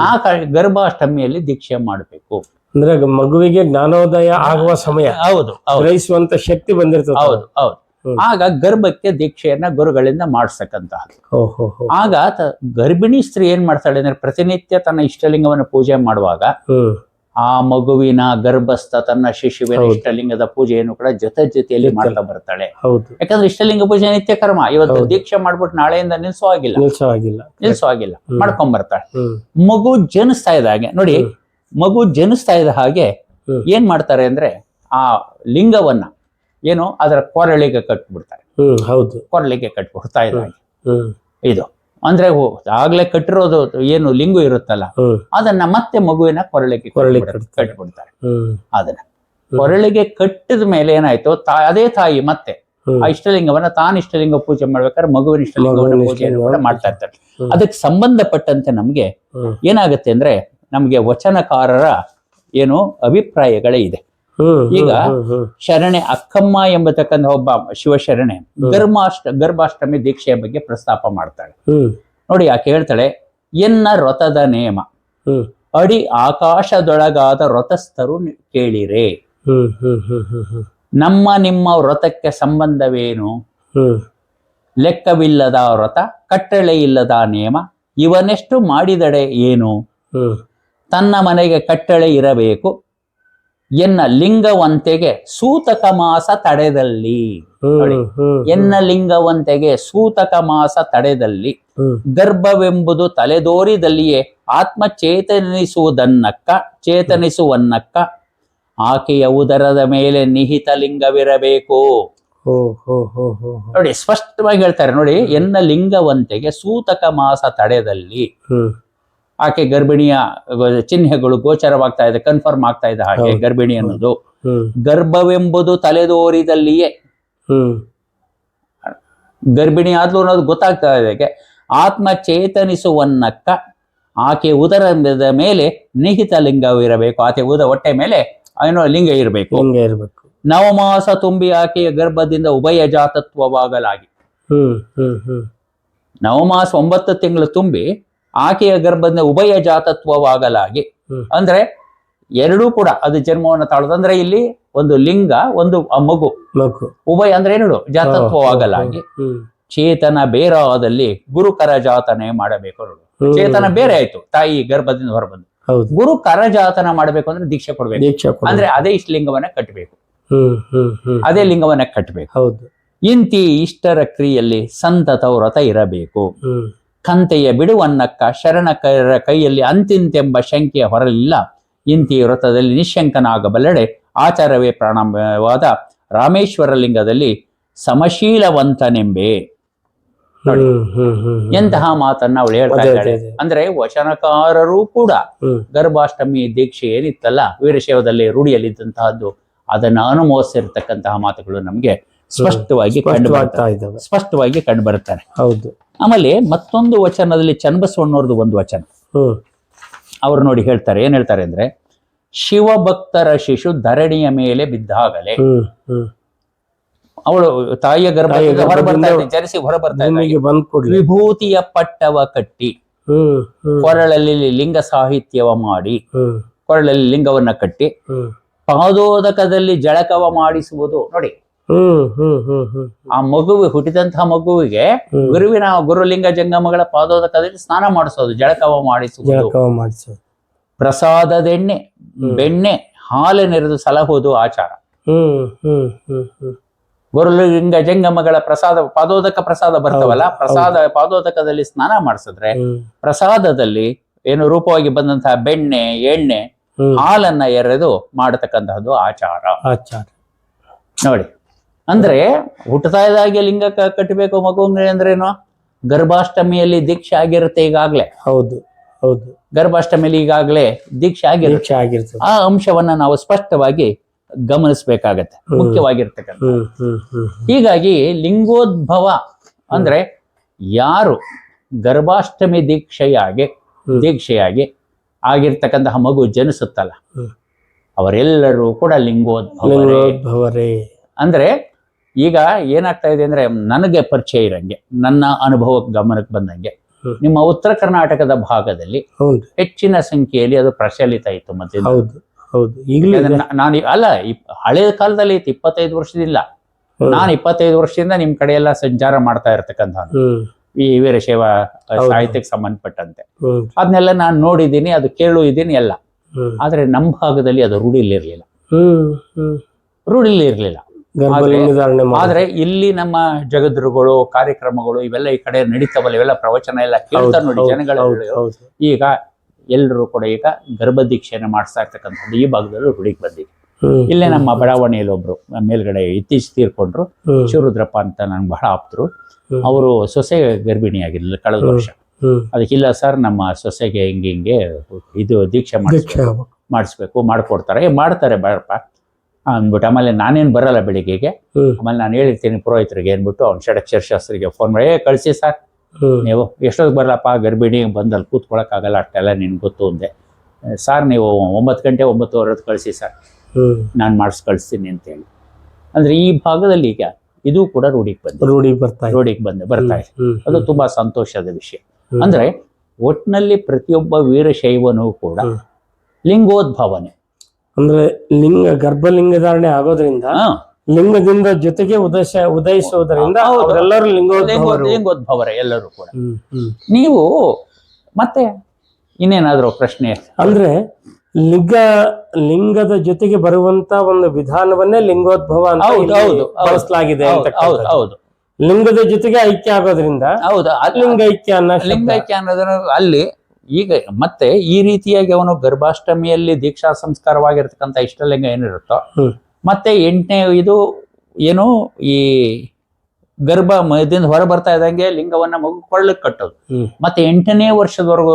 ಆ ಗರ್ಭಾಷ್ಟಮಿಯಲ್ಲಿ ದೀಕ್ಷೆ ಮಾಡಬೇಕು. ಅಂದ್ರೆ ಮಗುವಿಗೆ ಜ್ಞಾನೋದಯ ಆಗುವ ಸಮಯ. ಹೌದು ಗ್ರಹಿಸುವಂತ ಶಕ್ತಿ ಬಂದಿರ್ತದೆ. ಹೌದು ಹೌದು. ಆಗ ಗರ್ಭಕ್ಕೆ ದೀಕ್ಷೆಯನ್ನ ಗುರುಗಳಿಂದ ಮಾಡಿಸ್ತಕ್ಕಂತಹದ್ದು ಹೋ, ಹೋ, ಹೋ. ಆಗ ಗರ್ಭಿಣಿ ಸ್ತ್ರೀ ಏನ್ ಮಾಡ್ತಾಳೆ ಅಂದ್ರೆ ಪ್ರತಿನಿತ್ಯ ತನ್ನ ಇಷ್ಟಲಿಂಗವನ್ನು ಪೂಜೆ ಮಾಡುವಾಗ ಆ ಮಗುವಿನ ಗರ್ಭಸ್ಥ ತನ್ನ ಶಿಶುವಿನ ಇಷ್ಟಲಿಂಗದ ಪೂಜೆಯನ್ನು ಕೂಡ ಜೊತೆ ಜೊತೆಯಲ್ಲಿ ಜೊತೆ. ಮಾಡ್ತಾ ಬರ್ತಾಳೆ. ಹೌದು. ಯಾಕಂದ್ರೆ ಇಷ್ಟಲಿಂಗ ಪೂಜೆ ನಿತ್ಯ ಕರ್ಮ. ಇವತ್ತು. ದೀಕ್ಷೆ ಮಾಡ್ಬಿಟ್ಟು ನಾಳೆಯಿಂದ ನಿಲ್ಸೋ ಆಗಿಲ್ಲ ನಿಲ್ಸೋ ಆಗಿಲ್ಲ ನಿಲ್ಸೋ ಆಗಿಲ್ಲ ಹ್ಮ್. ಮಾಡ್ಕೊಂಡ್ ಬರ್ತಾಳೆ. ಮಗು ಜನಿಸ್ತಾ ಇದ್ದ ಹಾಗೆ ನೋಡಿ ಮಗು ಜನಿಸ್ತಾ ಇದ್ದ ಹಾಗೆ. ಏನ್ ಮಾಡ್ತಾರೆ ಅಂದ್ರೆ ಆ ಲಿಂಗವನ್ನ ಏನು ಅದರ ಕೊರಳಿಗೆ ಕಟ್ಬಿಡ್ತಾರೆ. ಹೌದು. ಕೊರಳಿಗೆ ಕಟ್ಬಿಡ್ತಾ ಇದ್ದ ಹಾಗೆ. ಇದು. ಅಂದ್ರೆ ಆಗ್ಲೇ ಕಟ್ಟಿರೋದು ಏನು ಲಿಂಗು ಇರುತ್ತಲ್ಲ ಅದನ್ನ ಮತ್ತೆ ಮಗುವಿನ ಕೊರಳಿಗೆ. ಕಟ್ಬಿಡ್ತಾರೆ. ಅದನ್ನ ಕೊರಳಿಗೆ ಕಟ್ಟಿದ ಮೇಲೆ ಏನಾಯ್ತು ಅದೇ ತಾಯಿ ಮತ್ತೆ ಆ ಇಷ್ಟಲಿಂಗವನ್ನ ತಾನು ಇಷ್ಟಲಿಂಗ ಪೂಜೆ ಮಾಡ್ಬೇಕಾದ್ರೆ ಮಗುವಿನ ಇಷ್ಟಲಿಂಗವನ್ನ ಪೂಜೆ ಮಾಡ್ತಾ ಇರ್ತಾರೆ. ಅದಕ್ಕೆ ಸಂಬಂಧಪಟ್ಟಂತೆ ನಮ್ಗೆ ಏನಾಗುತ್ತೆ ಅಂದ್ರೆ ನಮ್ಗೆ ವಚನಕಾರರ ಏನು ಅಭಿಪ್ರಾಯಗಳೇ ಇದೆ. ಈಗ ಶರಣೆ ಅಕ್ಕಮ್ಮ ಎಂಬತಕ್ಕಂತ ಒಬ್ಬ ಶಿವಶರಣೆ ಗರ್ಭಾಷ್ಟ ಗರ್ಭಾಷ್ಟಮಿ ದೀಕ್ಷೆಯ ಬಗ್ಗೆ ಪ್ರಸ್ತಾಪ ಮಾಡ್ತಾಳೆ. ನೋಡಿ ಯಾಕೆ ಹೇಳ್ತಾಳೆ? ಎನ್ನ ವ್ರತದ ನೇಮ? ಅಡಿ ಆಕಾಶದೊಳಗಾದ ವ್ರತಸ್ಥರು ಕೇಳಿರೆ. ನಮ್ಮ ನಿಮ್ಮ ವ್ರತಕ್ಕೆ ಸಂಬಂಧವೇನು? ಲೆಕ್ಕವಿಲ್ಲದ ವ್ರತ ಕಟ್ಟಳೆ ಇಲ್ಲದ ನೇಮ ಇವನೆಷ್ಟು ಮಾಡಿದಡೆ ಏನು? ತನ್ನ ಮನೆಗೆ ಕಟ್ಟಳೆ ಇರಬೇಕು ಎನ್ನ ಲಿಂಗವಂತೆಗೆ ಸೂತಕ ಮಾಸ ತಡೆದಲ್ಲಿ. ನೋಡಿ. ಎನ್ನ ಲಿಂಗವಂತೆಗೆ ಸೂತಕ ಮಾಸ ತಡೆದಲ್ಲಿ ಗರ್ಭವೆಂಬುದು ತಲೆದೋರಿದಲ್ಲಿಯೇ ಆತ್ಮ ಚೇತನಿಸುವುದನ್ನಕ್ಕ ಚೇತನಿಸುವನ್ನಕ್ಕ ಆಕೆಯ ಉದರದ ಮೇಲೆ ನಿಹಿತ ಲಿಂಗವಿರಬೇಕು. ನೋಡಿ ಸ್ಪಷ್ಟವಾಗಿ ಹೇಳ್ತಾರೆ ನೋಡಿ ಎನ್ನ ಲಿಂಗವಂತೆಗೆ ಸೂತಕ ಮಾಸ ತಡೆದಲ್ಲಿ ಆಕೆ ಗರ್ಭಿಣಿಯ ಚಿಹ್ನೆಗಳು ಗೋಚರವಾಗ್ತಾ ಇದೆ ಕನ್ಫರ್ಮ್ ಆಗ್ತಾ ಇದೆ ಹಾಗೆ. ಗರ್ಭಿಣಿ ಅನ್ನೋದು. ಗರ್ಭವೆಂಬುದು ತಲೆದೋರಿದಲ್ಲಿಯೇ. ಗರ್ಭಿಣಿ ಆದ್ಲು ಅನ್ನೋದು ಗೊತ್ತಾಗ್ತಾ ಇದೆ. ಆತ್ಮ ಚೇತನಿಸುವನ್ನಕ್ಕ ಆಕೆ ಉದರದ ಮೇಲೆ ನಿಹಿತ ಲಿಂಗವಿರಬೇಕು. ಆಕೆ ಉದ ಹೊಟ್ಟೆ ಮೇಲೆ ಏನೋ ಲಿಂಗ ಇರಬೇಕು. ಇರ್ಬೇಕು. ನವಮಾಸ ತುಂಬಿ ಆಕೆಯ ಗರ್ಭದಿಂದ ಉಭಯ ಜಾತತ್ವವಾಗಲಾಗಿ. ಹ್ಮ್ ಹ್ಮ್ ಹ್ಮ್. ನವಮಾಸ ಒಂಬತ್ತು ತಿಂಗಳು ತುಂಬಿ ಆಕೆಯ ಗರ್ಭದಿಂದ ಉಭಯ ಜಾತತ್ವವಾಗಲಾಗಿ. ಅಂದ್ರೆ ಎರಡೂ ಕೂಡ ಅದು ಜನ್ಮವನ್ನು ತಾಳೋದು ಅಂದ್ರೆ ಇಲ್ಲಿ ಒಂದು ಲಿಂಗ ಒಂದು ಆ ಮಗು. ಉಭಯ ಅಂದ್ರೆ ಏನು ಜಾತತ್ವವಾಗಲಾಗಿ. ಚೇತನ ಬೇರಾದಲ್ಲಿ ಗುರುಕರ ಜಾತನೆ ಮಾಡಬೇಕು ನೋಡು. ಚೇತನ ಬೇರೆ ಆಯ್ತು ತಾಯಿ ಗರ್ಭದಿಂದ ಹೊರಬಂದು. ಗುರು ಕರಜಾತನ ಮಾಡಬೇಕು ಅಂದ್ರೆ ದೀಕ್ಷೆ ಕೊಡ್ಬೇಕು. ಅಂದ್ರೆ ಅದೇ ಇಷ್ಟ ಲಿಂಗವನ್ನ ಕಟ್ಟಬೇಕು ಅದೇ ಲಿಂಗವನ್ನ ಕಟ್ಟಬೇಕು ಹೌದು. ಇಂತಿ ಇಷ್ಟರ ಕ್ರಿಯೆಯಲ್ಲಿ ಸಂತತ ವ್ರತ ಇರಬೇಕು ಕಂತೆಯ ಬಿಡುವನ್ನಕ್ಕ ಶರಣ ಕೈರ ಕೈಯಲ್ಲಿ ಅಂತಿಂತೆಂಬ ಶಂಕೆಯ ಹೊರಲಿಲ್ಲ. ಇಂತಿ ವ್ರತದಲ್ಲಿ ನಿಶಂಕನಾಗಬಲ್ಲಡೆ ಆಚಾರವೇ ಪ್ರಾರಂಭವಾದ ರಾಮೇಶ್ವರ ಲಿಂಗದಲ್ಲಿ ಸಮಶೀಲವಂತನೆಂಬೆ. ನೋಡಿ. ಎಂತಹ ಮಾತನ್ನ ಅವಳು ಹೇಳ್ತಾ ಇದ್ದಾಳೆ ಅದೇ, ಅದೇ. ಅಂದ್ರೆ ವಚನಕಾರರು ಕೂಡ ಗರ್ಭಾಷ್ಟಮಿ ದೀಕ್ಷೆ ಏನಿತ್ತಲ್ಲ ವೀರಶೈವದಲ್ಲಿ ರೂಢಿಯಲ್ಲಿದ್ದಂತಹದ್ದು ಅದನ್ನ ಅನುಮೋದಿಸಿರ್ತಕ್ಕಂತಹ ಮಾತುಗಳು ನಮ್ಗೆ ಸ್ಪಷ್ಟವಾಗಿ ಕಂಡು ಸ್ಪಷ್ಟವಾಗಿ ಕಂಡು ಬರುತ್ತಾರೆ ಹೌದು. ಆಮೇಲೆ ಮತ್ತೊಂದು ವಚನದಲ್ಲಿ ಚನ್ನಬಸವಣ್ಣವ್ರದ್ದು ಒಂದು ವಚನ. ಅವ್ರು ನೋಡಿ ಹೇಳ್ತಾರೆ ಏನ್ ಹೇಳ್ತಾರೆ ಅಂದ್ರೆ ಶಿವಭಕ್ತರ ಶಿಶು ಧರಣಿಯ ಮೇಲೆ ಬಿದ್ದಾಗಲೇ. ಅವಳು ತಾಯಿಯ ಗರ್ಭ ಜನಿಸಿ ಹೊರ ವಿಭೂತಿಯ ಪಟ್ಟವ ಕಟ್ಟಿ ಕೊರಳಲ್ಲಿ ಲಿಂಗ ಸಾಹಿತ್ಯವ ಮಾಡಿ ಕೊರಳಲ್ಲಿ ಲಿಂಗವನ್ನ ಕಟ್ಟಿ ಪಾದೋದಕದಲ್ಲಿ ಜಳಕವ ಮಾಡಿಸುವುದು. ನೋಡಿ ಆ ಮಗುವಿ ಹುಟ್ಟಿದಂತಹ ಮಗುವಿಗೆ. ಗುರುವಿನ ಗುರುಲಿಂಗ ಜಂಗಮಗಳ ಪಾದೋದಕದಲ್ಲಿ ಸ್ನಾನ ಮಾಡಿಸೋದು ಜಳಕವ ಮಾಡಿಸುವುದು. ಮಾಡಿಸೋದು. ಪ್ರಸಾದದೆಣ್ಣೆ ಬೆಣ್ಣೆ ಹಾಲಿನೆರೆದು ಸಲಹುವುದು ಆಚಾರ. ಗುರುಲಿಂಗ ಜಂಗಮಗಳ ಪ್ರಸಾದ ಪಾದೋದಕ ಪ್ರಸಾದ ಬರ್ತವಲ್ಲ ಪ್ರಸಾದ ಪಾದೋದಕದಲ್ಲಿ ಸ್ನಾನ ಮಾಡಿಸಿದ್ರೆ ಪ್ರಸಾದದಲ್ಲಿ ಏನು ರೂಪವಾಗಿ ಬಂದಂತಹ ಬೆಣ್ಣೆ ಎಣ್ಣೆ ಹಾಲನ್ನ ಎರೆದು ಮಾಡತಕ್ಕಂತಹದ್ದು ಆಚಾರ. ಆಚಾರ. ನೋಡಿ. ಅಂದ್ರೆ ಹುಟ್ಟತಾ ಇದ್ದಾಗೆ ಲಿಂಗ ಕಟ್ಟಬೇಕು ಮಗು ಅಂದ್ರೇನು? ಗರ್ಭಾಷ್ಟಮಿಯಲ್ಲಿ ದೀಕ್ಷೆ ಆಗಿರುತ್ತೆ ಈಗಾಗ್ಲೇ. ಹೌದು ಹೌದು. ಗರ್ಭಾಷ್ಟಮಿಯಲ್ಲಿ ಈಗಾಗ್ಲೇ ದೀಕ್ಷೆ ಆಗಿರುತ್ತೆ. ಆಗಿರ್ತದೆ. ಆ ಅಂಶವನ್ನ ನಾವು ಸ್ಪಷ್ಟವಾಗಿ ಗಮನಿಸಬೇಕಾಗತ್ತೆ. ಮುಖ್ಯವಾಗಿರ್ತಕ್ಕಂಥ ಹೀಗಾಗಿ ಲಿಂಗೋದ್ಭವ ಅಂದ್ರೆ ಯಾರು ಗರ್ಭಾಷ್ಟಮಿ ದೀಕ್ಷೆಯಾಗಿ. ದೀಕ್ಷೆಯಾಗಿ ಆಗಿರ್ತಕ್ಕಂತಹ ಮಗು ಜನಿಸುತ್ತಲ್ಲ ಅವರೆಲ್ಲರೂ ಕೂಡ ಲಿಂಗೋದ್ಭವರೇ. ಅಂದ್ರೆ ಈಗ ಏನಾಗ್ತಾ ಇದೆ ಅಂದ್ರೆ ನನಗೆ ಪರಿಚಯ ಇರಂಗೆ ನನ್ನ ಅನುಭವ ಗಮನಕ್ಕೆ ಬಂದಂಗೆ ನಿಮ್ಮ ಉತ್ತರ ಕರ್ನಾಟಕದ ಭಾಗದಲ್ಲಿ ಹೆಚ್ಚಿನ ಸಂಖ್ಯೆಯಲ್ಲಿ ಅದು ಪ್ರಚಲಿತ ಇತ್ತು ಮತ್ತೆ ಹೌದು ಹೌದು. ಈಗಲೂ ನಾನು ಅಲ್ಲ ಹಳೆಯ ಕಾಲದಲ್ಲಿ ಇತ್ತು ಇಪ್ಪತ್ತೈದು ವರ್ಷದಿಂದ. ನಾನು ಇಪ್ಪತ್ತೈದು ವರ್ಷದಿಂದ ನಿಮ್ ಕಡೆ ಎಲ್ಲ ಸಂಚಾರ ಮಾಡ್ತಾ ಇರ್ತಕ್ಕಂಥ ಈ ವೀರಶೈವ. ಸಾಹಿತ್ಯಕ್ಕೆ ಸಂಬಂಧಪಟ್ಟಂತೆ. ಅದನ್ನೆಲ್ಲ ನಾನು ನೋಡಿದ್ದೀನಿ ಅದು ಕೇಳು ಇದ್ದೀನಿ ಎಲ್ಲ. ಆದ್ರೆ ನಮ್ಮ ಭಾಗದಲ್ಲಿ ಅದು ರೂಢಿಲಿರ್ಲಿಲ್ಲ ರೂಢಿಲಿರ್ಲಿಲ್ಲ ಆದ್ರೆ ಇಲ್ಲಿ ನಮ್ಮ ಜಗದ್ರುಗಳು ಕಾರ್ಯಕ್ರಮಗಳು ಇವೆಲ್ಲ ಈ ಕಡೆ ನಡೀತಾವಲ್ಲ ಇವೆಲ್ಲ ಪ್ರವಚನ ಎಲ್ಲ ಕೇಳ್ತಾರೆ ನೋಡಿ ಜನಗಳ ಈಗ ಎಲ್ಲರೂ ಕೂಡ ಈಗ ಗರ್ಭದೀಕ್ಷೆಯನ್ನು ಮಾಡಿಸ್ತಾ ಇರ್ತಕ್ಕಂಥದ್ದು ಈ ಭಾಗದಲ್ಲಿ ರೂಢಿಗೆ ಬಂದಿದೆ. ಇಲ್ಲೇ ನಮ್ಮ ಬಡಾವಣೆಯಲ್ಲಿ ಒಬ್ರು ಮೇಲ್ಗಡೆ ಇತ್ತೀಚೆಗೆ ತೀರ್ಕೊಂಡ್ರು ಶಿವರುದ್ರಪ್ಪ ಅಂತ ನನ್ಗೆ ಬಹಳ ಆಪ್ತರು. ಅವರು ಸೊಸೆ ಗರ್ಭಿಣಿಯಾಗಿರ್ಲಿಲ್ಲ ಕಳೆದ ವರ್ಷ. ಅದಕ್ಕಿಲ್ಲ ಸರ್ ನಮ್ಮ ಸೊಸೆಗೆ ಹಿಂಗೆ ಹಿಂಗೆ ಇದು ದೀಕ್ಷೆ ಮಾಡಿಸ್ಬೇಕು. ಮಾಡಿಸ್ಬೇಕು ಮಾಡ್ಕೊಡ್ತಾರೆ. ಮಾಡ್ತಾರೆ ಬೇಡಪ್ಪ ಅಂದ್ಬಿಟ್ಟು ಆಮೇಲೆ ನಾನೇನು ಬರಲ್ಲ ಬೆಳಿಗ್ಗೆಗೆ. ಆಮೇಲೆ ನಾನು ಹೇಳಿರ್ತೀನಿ ಪುರೋಹಿತರಿಗೆ ಅಂದ್ಬಿಟ್ಟು ಅವ್ನು ಷಡಕ್ಷರ ಶಾಸ್ತ್ರಿಗೆ ಫೋನ್ ಮಾಡಿ ಏ ಕಳಿಸಿ ಸರ್. ನೀವು ಎಷ್ಟೊತ್ತಿಗೆ ಬರಲ್ಲಪ್ಪ ಗರ್ಭಿಣಿ ಬಂದಲ್ಲಿ ಕೂತ್ಕೊಳಕ್ಕಾಗಲ್ಲ ಅಷ್ಟೆಲ್ಲ ನಿನ್ಗೆ ಗೊತ್ತು ಅಂದೆ. ಸರ್ ನೀವು ಒಂಬತ್ತು ಗಂಟೆ ಒಂಬತ್ತುವರೆ ಕಳಿಸಿ ಸರ್. ನಾನು ಮಾಡಿಸಿ ಕಳಿಸ್ತೀನಿ ಅಂತೇಳಿ. ಅಂದರೆ ಈ ಭಾಗದಲ್ಲಿ ಈಗ ಇದು ಕೂಡ ರೂಢಿಗೆ ಬಂದ ರೂಢಿಗೆ ಬರ್ತಾ ರೂಢಿಗೆ ಬಂದು ಬರ್ತಾ ಇದೆ. ಅದು ತುಂಬಾ ಸಂತೋಷದ ವಿಷಯ. ಅಂದ್ರೆ ಒಟ್ಟಿನಲ್ಲಿ ಪ್ರತಿಯೊಬ್ಬ ವೀರಶೈವನೂ ಕೂಡ. ಲಿಂಗೋದ್ಭವನೆ. ಅಂದ್ರೆ ಲಿಂಗ ಗರ್ಭಲಿಂಗ ಧಾರಣೆ ಆಗೋದ್ರಿಂದ ಲಿಂಗದಿಂದ ಜೊತೆಗೆ ಉದಯ ಉದಯಿಸುವುದರಿಂದ. ಅವರೆಲ್ಲರೂ ಲಿಂಗೋ- ಲಿಂಗೋದ್ಭವರು ಲಿಂಗೋದ್ಭವರೇ ಎಲ್ಲರೂ ಕೂಡ. ನೀವು ಮತ್ತೆ ಇನ್ನೇನಾದ್ರೂ ಪ್ರಶ್ನೆ? ಅಂದ್ರೆ ಲಿಂಗ ಲಿಂಗದ ಜೊತೆಗೆ ಬರುವಂತ ಒಂದು ವಿಧಾನವನ್ನೇ ಲಿಂಗೋದ್ಭವ ಅಂತ ಹೌದು. ಬಳಸಲಾಗಿದೆ ಲಿಂಗದ ಜೊತೆಗೆ ಐಕ್ಯ ಆಗೋದ್ರಿಂದ ಹೌದು ಲಿಂಗ ಲಿಂಗೈಕ್ಯ ಅನ್ನೋ ಲಿಂಗ ಲಿಂಗೈಕ್ಯ ಅನ್ನೋದನ್ನ ಅಲ್ಲಿ ಈಗ ಮತ್ತೆ ಈ ರೀತಿಯಾಗಿ ಅವನು ಗರ್ಭಾಷ್ಟಮಿಯಲ್ಲಿ ದೀಕ್ಷಾ ಸಂಸ್ಕಾರವಾಗಿರ್ತಕ್ಕಂಥ ಇಷ್ಟಲಿಂಗ ಏನಿರುತ್ತೋ. ಮತ್ತೆ ಎಂಟನೇ ಇದು ಏನು ಈ ಗರ್ಭ ಮದಿಂದ ಹೊರ ಬರ್ತಾ ಇದ್ದಂಗೆ ಲಿಂಗವನ್ನ ಮಗು ಕೊಳ್ಳಕ್ಕೆ ಕಟ್ಟೋದು ಮತ್ತೆ ಎಂಟನೇ ವರ್ಷದವರೆಗೂ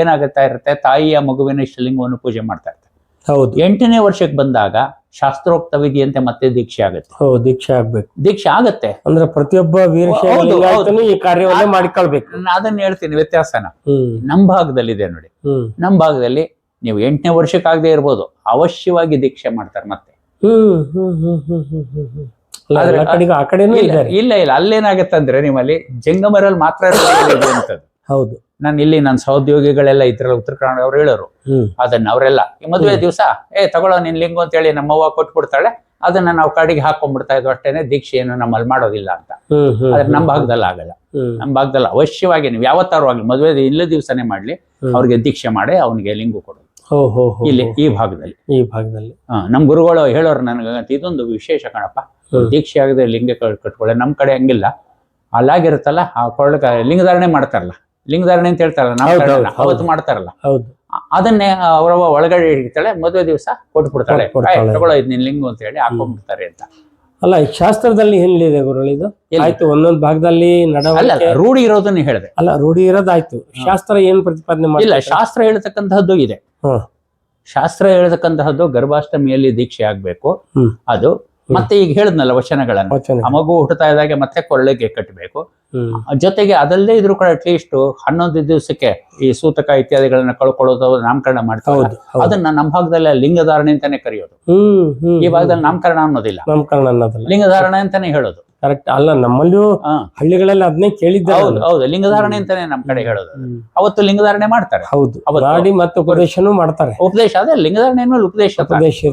ಏನಾಗುತ್ತಾ ಇರುತ್ತೆ ತಾಯಿಯ ಮಗುವಿನ ಇಷ್ಟಲಿಂಗವನ್ನು ಪೂಜೆ ಮಾಡ್ತಾ ಇರ್ತಾರೆ. ಹೌದು. ಎಂಟನೇ ವರ್ಷಕ್ಕೆ ಬಂದಾಗ ಶಾಸ್ತ್ರೋಕ್ತ ವಿಧಿಯಂತೆ ಮತ್ತೆ ದೀಕ್ಷೆ ಆಗುತ್ತೆ. ಹೌದು ದೀಕ್ಷೆ ಆಗ್ಬೇಕು. ದೀಕ್ಷೆ ಆಗತ್ತೆ. ಅಂದ್ರೆ ಪ್ರತಿಯೊಬ್ಬ ವೀರಶೈವ ಈ ಕಾರ್ಯವನ್ನೇ ಮಾಡಿಕೊಳ್ಬೇಕು. ನಾನು ಅದನ್ನ ಹೇಳ್ತೀನಿ ವ್ಯತ್ಯಾಸನ. ನಮ್ ಭಾಗದಲ್ಲಿ ಭಾಗದಲ್ಲಿದೆ ನೋಡಿ. ನಮ್ ಭಾಗದಲ್ಲಿ ನೀವು ಎಂಟನೇ ವರ್ಷಕ್ಕಾಗದೆ ಇರ್ಬೋದು ಅವಶ್ಯವಾಗಿ ದೀಕ್ಷೆ ಮಾಡ್ತಾರೆ ಮತ್ತೆ. ಇಲ್ಲ ಇಲ್ಲ ಅಲ್ಲೇನಾಗತ್ತಂದ್ರೆ ಅಲ್ಲೇನಾಗತ್ತೆ ಅಂದ್ರೆ ನಿಮ್ಮಲ್ಲಿ ಜಂಗಮರಲ್ಲಿ ಮಾತ್ರ ಹೌದು. ನಾನು ಇಲ್ಲಿ ನನ್ನ ಸಹೋದ್ಯೋಗಿಗಳೆಲ್ಲ ಇದ್ರಲ್ಲ ಉತ್ತರ ಕನ್ನಡ ಅವ್ರು ಹೇಳೋರು. ಅದನ್ನ ಅವರೆಲ್ಲ ಈ ಮದುವೆ ದಿವಸ ಏ ತಗೊಳ್ಳೋ ನಿನ್ ಲಿಂಗು ಅಂತ ಹೇಳಿ ನಮ್ಮವ್ವ ಕೊಟ್ಬಿಡ್ತಾಳೆ ಅದನ್ನ ನಾವು ಕಡೆಗೆ ಹಾಕೊಂಡ್ಬಿಡ್ತಾ ಇದ್ವು ಅಷ್ಟೇನೆ ದೀಕ್ಷೆಯನ್ನು ನಮ್ಮಲ್ಲಿ ಮಾಡೋದಿಲ್ಲ ಅಂತ. ಆದ್ರೆ ನಮ್ಮ ಭಾಗದಲ್ಲಿ ಆಗಲ್ಲ. ನಮ್ ನಮ್ಮ ಭಾಗದಲ್ಲಿ ಅವಶ್ಯವಾಗಿ ನೀವು ಯಾವತ್ತಾರು ಆಗ್ಲಿ ಮದುವೆ ಇಲ್ಲ ದಿವಸನೇ ಮಾಡ್ಲಿ. ಅವ್ರಿಗೆ ದೀಕ್ಷೆ ಮಾಡಿ ಅವನಿಗೆ ಲಿಂಗು ಕೊಡು. ಇಲ್ಲಿ ಈ ಭಾಗದಲ್ಲಿ. ಈ ಭಾಗದಲ್ಲಿ. ನಮ್ ಗುರುಗಳು ಹೇಳೋರು ನನಗಂತ ಇದೊಂದು ವಿಶೇಷ ಕಣಪ್ಪ ದೀಕ್ಷೆ ಆಗದೆ ಲಿಂಗ ಕಟ್ಕೊಳ್ಳಿ ಕಟ್ಕೊಳ್ಳೆ ನಮ್ ಕಡೆ ಹಂಗಿಲ್ಲ. ಅಲ್ಲಾಗಿರುತ್ತಲ್ಲ ಆ ಕೊಳ್ಳ ಲಿಂಗಧಾರಣೆ ಮಾಡ್ತಾರಲ್ಲ ಲಿಂಗಧಾರಣೆ ಅಂತ ಹೇಳ್ತಾರಲ್ಲ ಅವತ್ತು ಮಾಡ್ತಾರಲ್ಲ. ಅದನ್ನೇ ಅವರ ಒಳಗಡೆ ಇಡ್ತಾಳೆ ಮದುವೆ ದಿವಸ ಕೊಟ್ಬಿಡ್ತಾಳೆ. ಕೊಟ್ಬಿಡ್ತಾಳೆ. "ಏ, ತಗೊಳ್ಳೋ ಇದು ನಿನ್ ಲಿಂಗು ಅಂತ ಹೇಳಿ ಹಾಕೊಂಡ್ಬಿಡ್ತಾರೆ ಅಂತ. ಅಲ್ಲ ಶಾಸ್ತ್ರದಲ್ಲಿ ಏನಿದೆ ಗುರುಳಿ ಇದು? ಆಯ್ತು ಒಂದೊಂದು ಭಾಗದಲ್ಲಿ ನಡವಲ್ಲ ರೂಢಿ ಇರೋದನ್ನ ಹೇಳಿದೆ. ಅಲ್ಲ ರೂಢಿ ಇರೋದಾಯ್ತು ಶಾಸ್ತ್ರ ಏನ್ ಪ್ರತಿಪಾದನೆ ಇಲ್ಲ ಶಾಸ್ತ್ರ ಹೇಳ್ತಕ್ಕಂತಹದ್ದು ಇದೆ. ಶಾಸ್ತ್ರ ಹೇಳ್ತಕ್ಕಂತಹದ್ದು ಗರ್ಭಾಷ್ಟಮಿಯಲ್ಲಿ ದೀಕ್ಷೆ ಆಗ್ಬೇಕು. ಅದು ಮತ್ತೆ ಈಗ ಹೇಳದ್ನಲ್ಲ ವಚನಗಳನ್ನು. ಆ ಮಗು ಹುಟ್ಟುತ್ತಾ ಇದ್ದಾಗೆ ಮತ್ತೆ ಕೊರಳಿಗೆ ಕಟ್ಟಬೇಕು. ಜೊತೆಗೆ ಅದಲ್ಲೇ ಇದ್ರು ಕೂಡ ಅಟ್ಲೀಸ್ಟ್ ಹನ್ನೊಂದು ದಿವಸಕ್ಕೆ ಈ ಸೂತಕ ಇತ್ಯಾದಿಗಳನ್ನ ಕಳ್ಕೊಳ್ಳೋದು ನಾಮಕರಣ ಮಾಡ್ತಾರೆ. ಅದನ್ನ ನಮ್ಮ ಭಾಗದಲ್ಲಿ ಲಿಂಗಧಾರಣೆ ಅಂತಾನೆ ಕರೆಯೋದು. ಈ ಭಾಗದಲ್ಲಿ ನಾಮಕರಣ ಅನ್ನೋದಿಲ್ಲ. ನಾಮಕರಣ ಅನ್ನೋದಲ್ಲ. ಲಿಂಗಧಾರಣೆ ಅಂತಾನೆ ಹೇಳೋದು. ಕರೆಕ್ಟ್ ಅಲ್ಲ ನಮ್ಮಲ್ಲೂ ಹಳ್ಳಿಗಳಲ್ಲಿ ಅದನ್ನೇ ಕೇಳಿದ್ದೆ ಹೌದು ಹೌದು. ಲಿಂಗಧಾರಣೆ ಅಂತಾನೆ ನಮ್ ಕಡೆ ಹೇಳೋದು. ಅವತ್ತು ಲಿಂಗಧಾರಣೆ ಮಾಡ್ತಾರೆ. ಹೌದು. ಮಾಡಿ ಮತ್ತೆ ಉಪದೇಶನೂ ಮಾಡ್ತಾರೆ. ಉಪದೇಶ ಅದೇ ಲಿಂಗಧಾರಣೆ ಅನ್ನೋದು ಉಪದೇಶ. ಉಪದೇಶ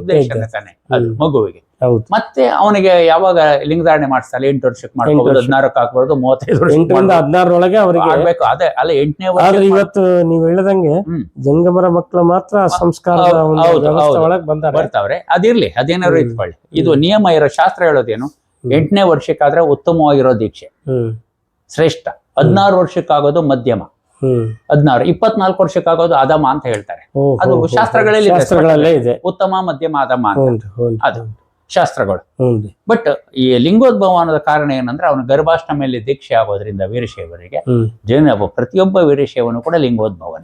ಮಗುವಿಗೆ. ಹೌದು. ಮತ್ತೆ ಅವನಿಗೆ ಯಾವಾಗ ಲಿಂಗಧಾರಣೆ ಮಾಡಿಸ್ತಾರೆ ಎಂಟು ವರ್ಷಕ್ಕೆ ವರ್ಷಕ್ಕೆ. ಹದಿನಾರಕ್ಕೆ ಹಾಕ್ಬಾರ್ದು ಮೂವತ್ತೈದು ವರ್ಷದಿಂದ ಹದಿನಾರೊಳಗೆ ಅವ್ರಿಗೆ ಆಗ್ಬೇಕು. ಅದೇ ಅಲ್ಲ ಎಂಟನೇ ಆದ್ರೆ ವರ್ಷ ಇವತ್ತು ನೀವು ಹೇಳದಂಗೆ. ಜಂಗಮರ ಮಕ್ಕಳು ಮಾತ್ರ ಸಂಸ್ಕಾರ ಬರ್ತಾವ್ರೆ. ಅದಿರ್ಲಿ ಅದೇನಾದ್ರು. ಇಟ್ಕೊಳ್ಳಿ. ಇದು ನಿಯಮ ಇರೋ ಶಾಸ್ತ್ರ ಹೇಳೋದೇನು. ಎಂಟನೇ ವರ್ಷಕ್ಕಾದ್ರೆ ಉತ್ತಮವಾಗಿರೋ ದೀಕ್ಷೆ. ಶ್ರೇಷ್ಠ. ಹದಿನಾರು ವರ್ಷಕ್ಕಾಗೋದು ಮಧ್ಯಮ. ಹದಿನಾರು. ಇಪ್ಪತ್ನಾಲ್ಕು ವರ್ಷಕ್ಕಾಗೋದು ಅದಮ ಅಂತ ಹೇಳ್ತಾರೆ. ಅದು ಶಾಸ್ತ್ರಗಳಲ್ಲಿ ಇದೆ, ಉತ್ತಮ ಮಧ್ಯಮ ಅದಮ ಅದು. ಶಾಸ್ತ್ರಗಳು. ಬಟ್ ಈ ಲಿಂಗೋದ್ಭವ ಅನ್ನೋದ ಕಾರಣ ಏನಂದ್ರೆ ಅವನು ಗರ್ಭಾಷ್ಟಮಿಯಲ್ಲಿ ದೀಕ್ಷೆ ಆಗೋದ್ರಿಂದ ವೀರಶೈವರಿಗೆ ಜೈನ ಪ್ರತಿಯೊಬ್ಬ ವೀರಶೈವನು ಕೂಡ ಲಿಂಗೋದ್ಭವನ.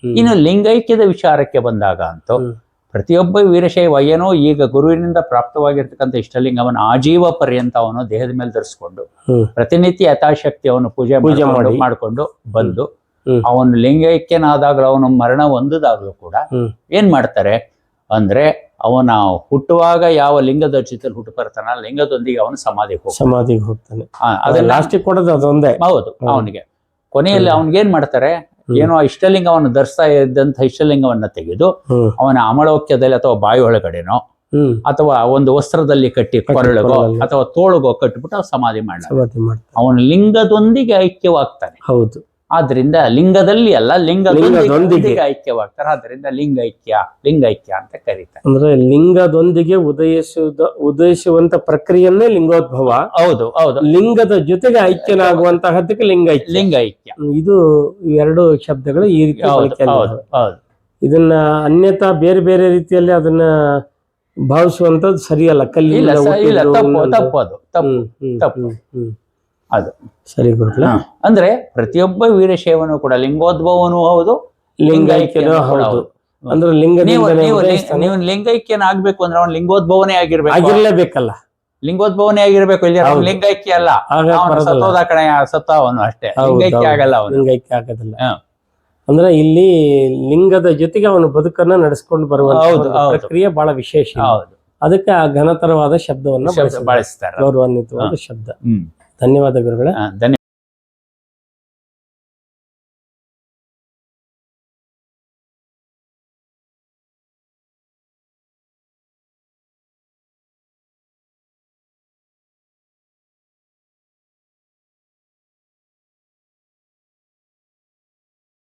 ಹ್ಮ್. ಇನ್ನು ಲಿಂಗೈಕ್ಯದ ವಿಚಾರಕ್ಕೆ ಬಂದಾಗ ಅಂತೂ ಪ್ರತಿಯೊಬ್ಬ ವೀರಶೈವ ಏನೋ ಈಗ ಗುರುವಿನಿಂದ ಪ್ರಾಪ್ತವಾಗಿರ್ತಕ್ಕಂಥ ಇಷ್ಟಲಿಂಗವನ್ನು ಆಜೀವ ಪರ್ಯಂತ ಅವನು ದೇಹದ ಮೇಲೆ ಧರಿಸ್ಕೊಂಡು ಪ್ರತಿನಿತ್ಯ ಯಥಾಶಕ್ತಿ ಅವನು ಪೂಜೆ ಪೂಜೆ ಮಾಡ್ಕೊಂಡು- ಬಂದು. ಅವನು ಲಿಂಗೈಕ್ಯನಾದಾಗಲೂ ಅವನು ಮರಣ ಹೊಂದದಾಗ್ಲೂ ಕೂಡ. ಏನ್ ಮಾಡ್ತಾರೆ? ಅಂದ್ರೆ ಅವನ ಹುಟ್ಟುವಾಗ ಯಾವ ಲಿಂಗದ ಜೊತೆಲಿ ಹುಟ್ಟು ಬರ್ತಾನ ಲಿಂಗದೊಂದಿಗೆ ಅವನು ಸಮಾಧಿಗೆ ಹೋಗ್ತಾನೆ. ಸಮಾಧಿಗೆ ಹೋಗ್ತಾನೆ. ಅದನ್ನ ಲಾಸ್ಟಿಗೆ ಕೊಡೋದು ಅದೊಂದೇ. ಹೌದು ಅವನಿಗೆ. ಕೊನೆಯಲ್ಲಿ ಹ್ಮ್. ಅವನಿಗೆ ಏನ್ ಮಾಡ್ತಾರೆ. ಏನೋ ಇಷ್ಟಲಿಂಗವನ್ನು ಧರಿಸ್ತಾ ಇದ್ದಂತ ಇಷ್ಟಲಿಂಗವನ್ನ ತೆಗೆದು ಅವನ ಅಮಳೋಕ್ಯದಲ್ಲಿ ಅಥವಾ ಬಾಯಿ ಒಳಗಡೆನೋ ಅಥವಾ ಒಂದು ವಸ್ತ್ರದಲ್ಲಿ ಕಟ್ಟಿ ಕೊರಳಗೋ ಅಥವಾ ತೋಳುಗೋ ಕಟ್ಟಿಬಿಟ್ಟು ಸಮಾಧಿ ಮಾಡ್ತಾನೆ ಅವನು ಲಿಂಗದೊಂದಿಗೆ ಐಕ್ಯವಾಗ್ತಾನೆ. ಹೌದು. ಆದ್ರಿಂದ ಲಿಂಗದಲ್ಲಿ ಅಲ್ಲ ಲಿಂಗದೊಂದಿಗೆ. ಲಿಂಗದೊಂದಿಗೆ. ಐಕ್ಯವಾಗ್ತಾರೆ ಆದ್ರಿಂದ ಲಿಂಗೈಕ್ಯ ಲಿಂಗೈಕ್ಯ ಅಂತ ಕರೀತಾರೆ. ಅಂದ್ರೆ ಲಿಂಗದೊಂದಿಗೆ ಉದಯಿಸುವುದ ಉದಯಿಸುವಂತ ಪ್ರಕ್ರಿಯೆಯನ್ನೇ ಲಿಂಗೋದ್ಭವ. ಹೌದು ಹೌದು. ಲಿಂಗದ ಜೊತೆಗೆ ಐಕ್ಯನಾಗುವಂತಹದಕ್ಕೆ ಲಿಂಗೈಕ್ಯ. ಲಿಂಗೈಕ್ಯ. ಇದು ಎರಡು ಶಬ್ದಗಳು ಈ ರೀತಿ ಹೌದು ಇದನ್ನ ಅನ್ಯತಾ ಬೇರೆ ಬೇರೆ ರೀತಿಯಲ್ಲಿ ಅದನ್ನ ಭಾವಿಸುವಂತದ್ದು ಸರಿಯಲ್ಲ. ಕಲ್ಲಿ ತಪ್ಪು ತಪ್ಪು ಅದು ತಪ್ಪು ತಪ್ಪು. ಅದು. ಸರಿ ಗುರುಗಳ. ಅಂದ್ರೆ ಪ್ರತಿಯೊಬ್ಬ ವೀರಶೈವನು ಕೂಡ ಲಿಂಗೋದ್ಭವನು ಹೌದು ಲಿಂಗೈಕ್ಯನೂ ಹೌದು. ಅಂದ್ರೆ ಲಿಂಗ ನೀವು ಲಿಂಗೈಕ್ಯನ ಆಗ್ಬೇಕು ಅಂದ್ರೆ ಅವ್ನು ಲಿಂಗೋದ್ಭವನೇ ಆಗಿರ್ಬೇಕು ಆಗಿರ್ಲೇಬೇಕಲ್ಲ ಲಿಂಗೋದ್ಭವನೇ ಆಗಿರ್ಬೇಕು ಇಲ್ಲಿ ಅವ್ನು. ಲಿಂಗೈಕ್ಯ ಅಲ್ಲ. ಸತ್ತೋದ ಕಡೆ ಸತ್ತ ಅವನು ಅಷ್ಟೇ ಲಿಂಗೈಕ್ಯ ಆಗಲ್ಲ ಅವನು ಲಿಂಗೈಕ್ಯ ಆಗೋದಿಲ್ಲ. ಅಂದ್ರೆ ಇಲ್ಲಿ ಲಿಂಗದ ಜೊತೆಗೆ ಅವನು ಬದುಕನ್ನ ನಡೆಸ್ಕೊಂಡು ಬರುವ ಪ್ರಕ್ರಿಯೆ ಬಹಳ ವಿಶೇಷ. ಅದಕ್ಕೆ ಆ ಘನತರವಾದ ಶಬ್ದವನ್ನ. ಬಳಸ್ತಾರೆ ಗೌರವಾನ್ವಿತವಾದ ಶಬ್ದ ಧನ್ಯವಾದ ಗುರುಗಳೇ. ಹಾ, ಧನ್ಯವಾದ